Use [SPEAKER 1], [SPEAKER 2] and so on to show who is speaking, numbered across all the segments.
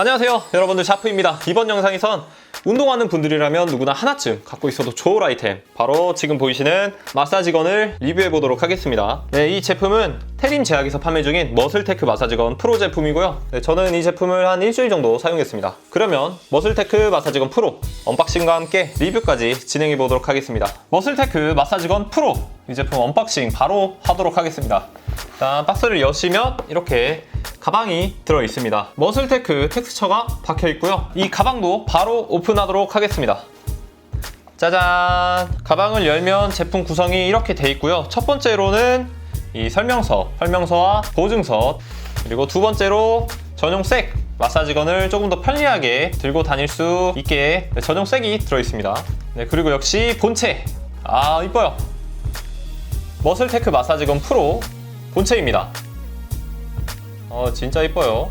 [SPEAKER 1] 안녕하세요. 여러분들 샤프입니다. 이번 영상에선 운동하는 분들이라면 누구나 하나쯤 갖고 있어도 좋을 아이템 바로 지금 보이시는 마사지건을 리뷰해 보도록 하겠습니다. 네, 이 제품은 테림 제약에서 판매 중인 머슬테크 마사지건 프로 제품이고요. 네, 저는 이 제품을 한 일주일 정도 사용했습니다. 그러면 머슬테크 마사지건 프로 언박싱과 함께 리뷰까지 진행해 보도록 하겠습니다. 머슬테크 마사지건 프로 이 제품 언박싱 바로 하도록 하겠습니다 일단 박스를 여시면 이렇게 가방이 들어 있습니다. 머슬테크 텍스처가 박혀 있고요. 이 가방도 바로 오픈하도록 하겠습니다. 짜잔! 가방을 열면 제품 구성이 이렇게 돼 있고요. 첫 번째로는 이 설명서, 설명서와 보증서, 그리고 두 번째로 전용 색 마사지건을 조금 더 편리하게 들고 다닐 수 있게 전용 색이 들어 있습니다. 네, 그리고 역시 본체. 아, 이뻐요. 머슬테크 마사지건 프로 본체입니다. 어, 진짜 이뻐요.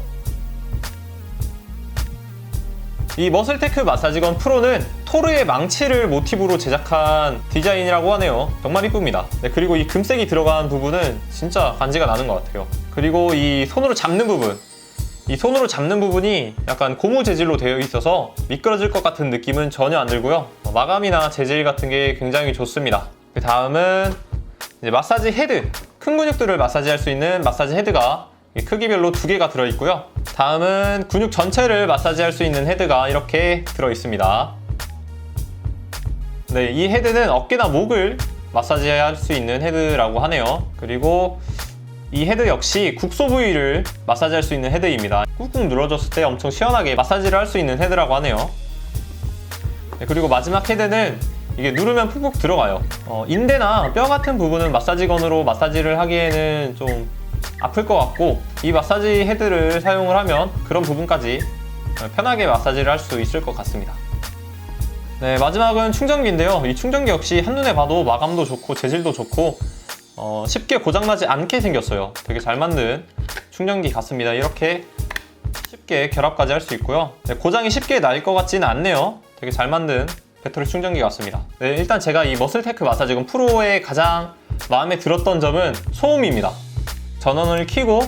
[SPEAKER 1] 이 머슬테크 마사지건 프로는 토르의 망치를 모티브로 제작한 디자인이라고 하네요. 정말 이쁩니다. 네, 그리고 이 금색이 들어간 부분은 진짜 간지가 나는 것 같아요. 그리고 이 손으로 잡는 부분. 이 손으로 잡는 부분이 약간 고무 재질로 되어 있어서 미끄러질 것 같은 느낌은 전혀 안 들고요. 어, 마감이나 재질 같은 게 굉장히 좋습니다. 그 다음은 마사지 헤드. 큰 근육들을 마사지할 수 있는 마사지 헤드가 크기별로 두 개가 들어있고요. 다음은 근육 전체를 마사지할 수 있는 헤드가 이렇게 들어있습니다. 네, 이 헤드는 어깨나 목을 마사지할 수 있는 헤드라고 하네요. 그리고 이 헤드 역시 국소 부위를 마사지할 수 있는 헤드입니다. 꾹꾹 눌러줬을 때 엄청 시원하게 마사지를 할 수 있는 헤드라고 하네요. 네, 그리고 마지막 헤드는 이게 누르면 푹푹 들어가요. 어, 인대나 뼈 같은 부분은 마사지건으로 마사지를 하기에는 좀 아플 것 같고 이 마사지 헤드를 사용을 하면 그런 부분까지 편하게 마사지를 할 수 있을 것 같습니다. 네, 마지막은 충전기인데요. 이 충전기 역시 한눈에 봐도 마감도 좋고 재질도 좋고 어, 쉽게 고장나지 않게 생겼어요. 되게 잘 만든 충전기 같습니다. 이렇게 쉽게 결합까지 할 수 있고요. 네, 고장이 쉽게 날 것 같지는 않네요. 되게 잘 만든 배터리 충전기 같습니다. 네, 일단 제가 이 머슬테크 마사지건 프로의 가장 마음에 들었던 점은 소음입니다. 전원을 켜고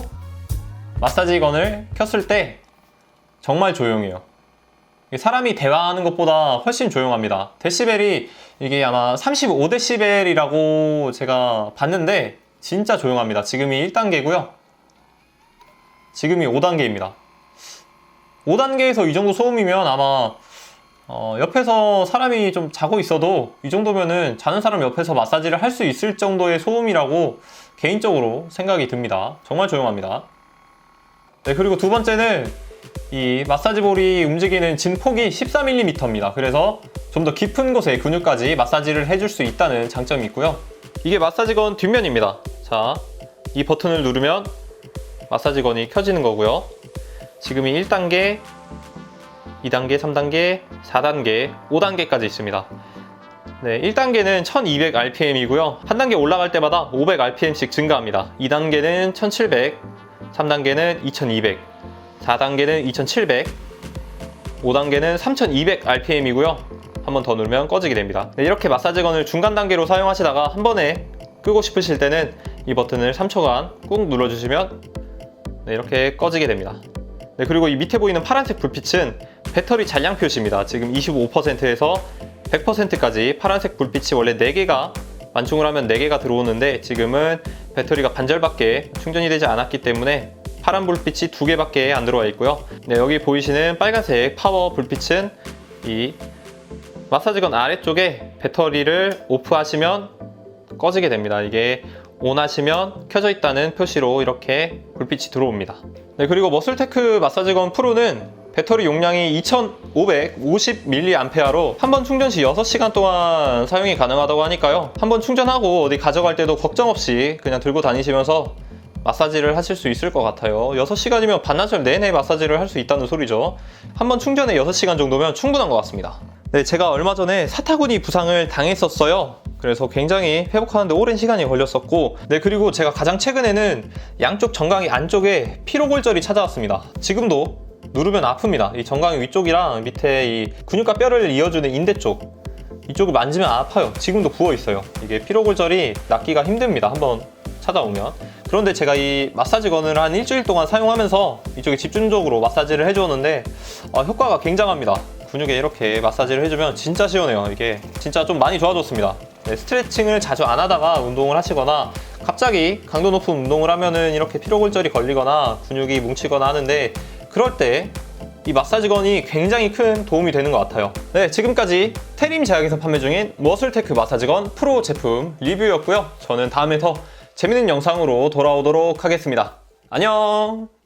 [SPEAKER 1] 마사지건을 켰을 때 정말 조용해요. 사람이 대화하는 것보다 훨씬 조용합니다. 데시벨이 이게 아마 35데시벨이라고 제가 봤는데 진짜 조용합니다. 지금이 1단계고요. 지금이 5단계입니다. 5단계에서 이 정도 소음이면 아마 어, 옆에서 사람이 좀 자고 있어도 이 정도면은 자는 사람 옆에서 마사지를 할 수 있을 정도의 소음이라고 개인적으로 생각이 듭니다. 정말 조용합니다. 네, 그리고 두 번째는 이 마사지 볼이 움직이는 진폭이 14mm입니다. 그래서 좀 더 깊은 곳에 근육까지 마사지를 해줄 수 있다는 장점이 있고요. 이게 마사지건 뒷면입니다. 자, 이 버튼을 누르면 마사지건이 켜지는 거고요. 지금이 1단계, 2단계, 3단계, 4단계, 5단계까지 있습니다. 네, 1단계는 1200rpm이고요. 한 단계 올라갈 때마다 500rpm씩 증가합니다. 2단계는 1700, 3단계는 2200, 4단계는 2700, 5단계는 3200rpm이고요. 한 번 더 누르면 꺼지게 됩니다. 네, 이렇게 마사지건을 중간 단계로 사용하시다가 한 번에 끄고 싶으실 때는 이 버튼을 3초간 꾹 눌러주시면 네, 이렇게 꺼지게 됩니다. 네, 그리고 이 밑에 보이는 파란색 불빛은 배터리 잔량 표시입니다. 지금 25%에서 100%까지 파란색 불빛이 원래 4개가 완충을 하면 4개가 들어오는데 지금은 배터리가 반절밖에 충전이 되지 않았기 때문에 파란 불빛이 2개밖에 안 들어와 있고요. 네, 여기 보이시는 빨간색 파워 불빛은 이 마사지건 아래쪽에 배터리를 오프하시면 꺼지게 됩니다. 이게 온 하시면 켜져 있다는 표시로 이렇게 불빛이 들어옵니다. 네, 그리고 머슬테크 마사지건 프로는 배터리 용량이 2550mAh로 한 번 충전 시 6시간 동안 사용이 가능하다고 하니까요. 한 번 충전하고 어디 가져갈 때도 걱정 없이 그냥 들고 다니시면서 마사지를 하실 수 있을 것 같아요. 6시간이면 반나절 내내 마사지를 할 수 있다는 소리죠. 한 번 충전에 6시간 정도면 충분한 것 같습니다. 네, 제가 얼마 전에 사타구니 부상을 당했었어요. 그래서 굉장히 회복하는데 오랜 시간이 걸렸었고 네 그리고 제가 가장 최근에는 양쪽 정강이 안쪽에 피로골절이 찾아왔습니다 지금도 누르면 아픕니다. 이 정강이 위쪽이랑 밑에 이 근육과 뼈를 이어주는 인대 쪽. 이쪽을 만지면 아파요. 지금도 부어 있어요. 이게 피로골절이 낫기가 힘듭니다. 한번 찾아오면. 그런데 제가 이 마사지건을 한 일주일 동안 사용하면서 이쪽에 집중적으로 마사지를 해주었는데 아, 효과가 굉장합니다. 근육에 이렇게 마사지를 해주면 진짜 시원해요. 이게 진짜 좀 많이 좋아졌습니다. 네, 스트레칭을 자주 안 하다가 운동을 하시거나 갑자기 강도 높은 운동을 하면은 이렇게 피로골절이 걸리거나 근육이 뭉치거나 하는데 그럴 때 이 마사지건이 굉장히 큰 도움이 되는 것 같아요. 네, 지금까지 테림 제약에서 판매 중인 머슬테크 마사지건 프로 제품 리뷰였고요. 저는 다음에 더 재밌는 영상으로 돌아오도록 하겠습니다. 안녕!